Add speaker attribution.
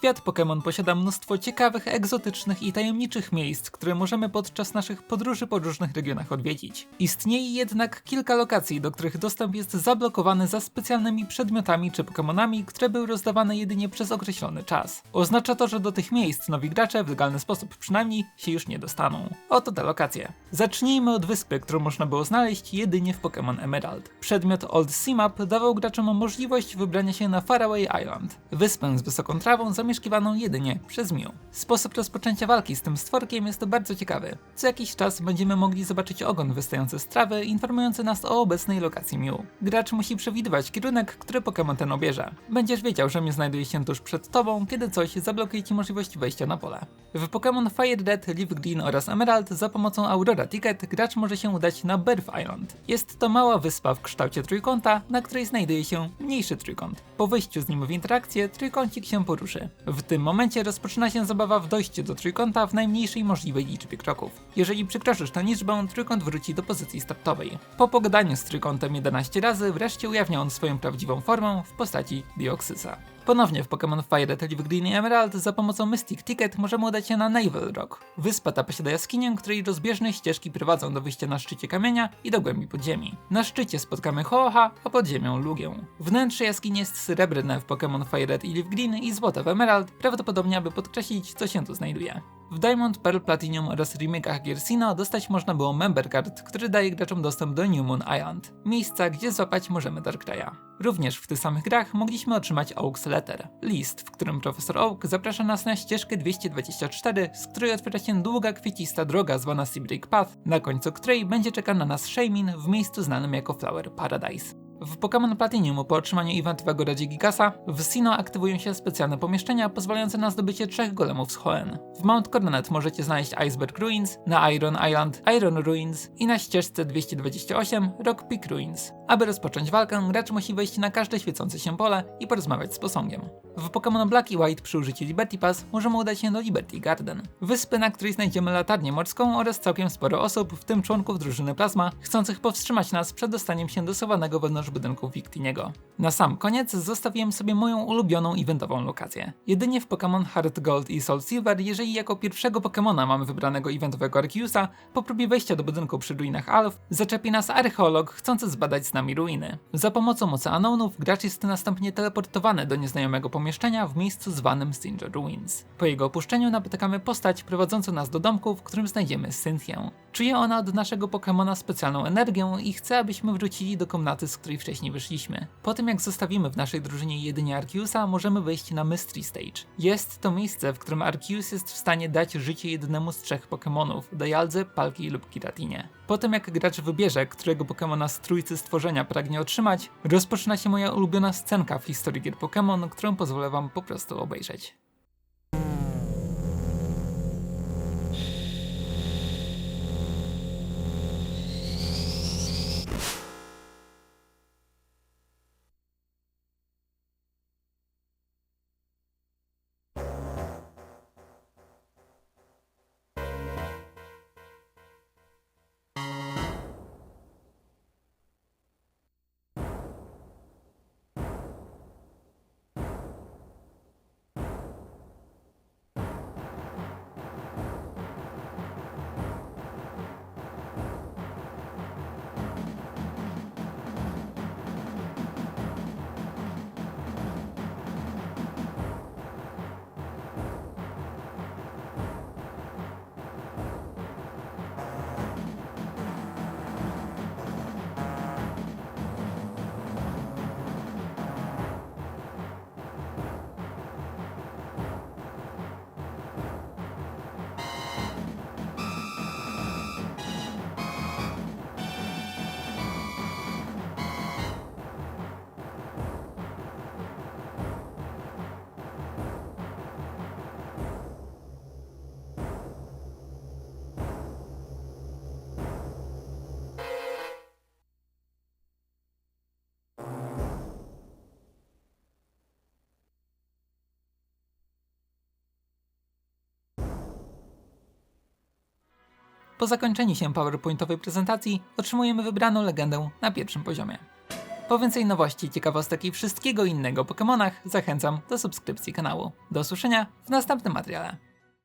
Speaker 1: Świat Pokémon posiada mnóstwo ciekawych, egzotycznych i tajemniczych miejsc, które możemy podczas naszych podróży po różnych regionach odwiedzić. Istnieje jednak kilka lokacji, do których dostęp jest zablokowany za specjalnymi przedmiotami czy Pokémonami, które były rozdawane jedynie przez określony czas. Oznacza to, że do tych miejsc nowi gracze w legalny sposób przynajmniej się już nie dostaną. Oto te lokacje. Zacznijmy od wyspy, którą można było znaleźć jedynie w Pokémon Emerald. Przedmiot Old Sea Map dawał graczom możliwość wybrania się na Faraway Island, wyspę z wysoką trawą zamieszkiwaną jedynie przez Mew. Sposób rozpoczęcia walki z tym stworkiem jest bardzo ciekawy. Co jakiś czas będziemy mogli zobaczyć ogon wystający z trawy, informujący nas o obecnej lokacji Mew. Gracz musi przewidywać kierunek, który Pokémon ten obierze. Będziesz wiedział, że Mew znajduje się tuż przed tobą, kiedy coś zablokuje ci możliwość wejścia na pole. W Pokémon Fire Red, Leaf Green oraz Emerald za pomocą Aurora Ticket gracz może się udać na Birth Island. Jest to mała wyspa w kształcie trójkąta, na której znajduje się mniejszy trójkąt. Po wejściu z nim w interakcję, trójkącik się poruszy. W tym momencie rozpoczyna się zabawa w dojście do trójkąta w najmniejszej możliwej liczbie kroków. Jeżeli przekroczysz tę liczbę, trójkąt wróci do pozycji startowej. Po pogadaniu z trójkątem 11 razy, wreszcie ujawnia on swoją prawdziwą formę w postaci Dioxysa. Ponownie w Pokémon Fire Red, Leaf Green Emerald za pomocą Mystic Ticket możemy udać się na Naval Rock. Wyspa ta posiada jaskinię, której rozbieżne ścieżki prowadzą do wyjścia na szczycie kamienia i do głębi podziemi. Na szczycie spotkamy Hoha, a pod ziemią Lugię. Wnętrze jaskini jest srebrne w Pokémon Fire i Leaf Green i złote w Emerald, prawdopodobnie aby podkreślić co się tu znajduje. W Diamond, Pearl Platinum oraz remake'ach gier Sinnoh dostać można było Member Card, który daje graczom dostęp do New Moon Island, miejsca gdzie złapać możemy Darkreya. Również w tych samych grach mogliśmy otrzymać Oak's Letter, list, w którym profesor Oak zaprasza nas na ścieżkę 224, z której otwiera się długa kwiecista droga zwana Seabreak Path, na końcu której będzie czekał na nas Shaymin w miejscu znanym jako Flower Paradise. W Pokémon Platinum po otrzymaniu eventowego Regigigasa w Sinnoh aktywują się specjalne pomieszczenia pozwalające na zdobycie trzech golemów z Hoenn. W Mount Coronet możecie znaleźć Iceberg Ruins, na Iron Island Iron Ruins i na ścieżce 228 Rock Peak Ruins. Aby rozpocząć walkę, gracz musi wejść na każde świecące się pole i porozmawiać z posągiem. W Pokémon Black i White przy użyciu Liberty Pass możemy udać się do Liberty Garden, wyspy, na której znajdziemy latarnię morską oraz całkiem sporo osób, w tym członków drużyny Plasma, chcących powstrzymać nas przed dostaniem się do schowanego wewnątrz budynku Victiniego. Na sam koniec zostawiłem sobie moją ulubioną eventową lokację. Jedynie w Pokémon Heart Gold i Soul Silver, jeżeli jako pierwszego Pokémona mamy wybranego eventowego Arceusa, po próbie wejścia do budynku przy ruinach Alf, zaczepi nas archeolog chcący zbadać z ruiny. Za pomocą Oceanonów gracz jest następnie teleportowany do nieznajomego pomieszczenia w miejscu zwanym Stinger Ruins. Po jego opuszczeniu napotykamy postać prowadzącą nas do domku, w którym znajdziemy Cynthię. Czuje ona od naszego Pokémona specjalną energię i chce, abyśmy wrócili do komnaty, z której wcześniej wyszliśmy. Po tym jak zostawimy w naszej drużynie jedynie Arceusa, możemy wejść na Mystery Stage. Jest to miejsce, w którym Arceus jest w stanie dać życie jednemu z trzech Pokémonów, Dialdze, Palki lub Kiratinie. Po tym jak gracz wybierze, którego Pokémona z trójcy stworzenia pragnie otrzymać, rozpoczyna się moja ulubiona scenka w historii gier Pokémon, którą pozwolę wam po prostu obejrzeć. Po zakończeniu się PowerPointowej prezentacji otrzymujemy wybraną legendę na pierwszym poziomie. Po więcej nowości, ciekawostek i wszystkiego innego o Pokémonach zachęcam do subskrypcji kanału. Do usłyszenia w następnym materiale.